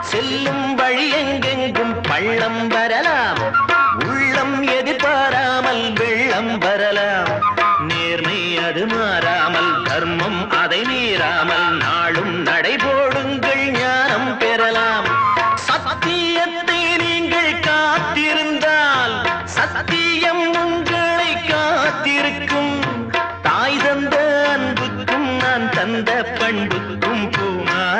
செல்லும் வழி எங்கெங்கும் பள்ளம் வரலாம். உள்ளம் எதிர்பாராமல் வெள்ளம் வரலாம். நேர்மை அது மாறாமல் தர்மம் அதை மீறாமல் நாளும் நடைபோடுங்கள் ஞானம் பெறலாம். சத்தியத்தை நீங்கள் காத்திருந்தால் சத்தியம் உங்களை காத்திருக்கும். தாய் தந்த அன்புக்கும் நான் தந்த பண்புக்கும் பூமாலை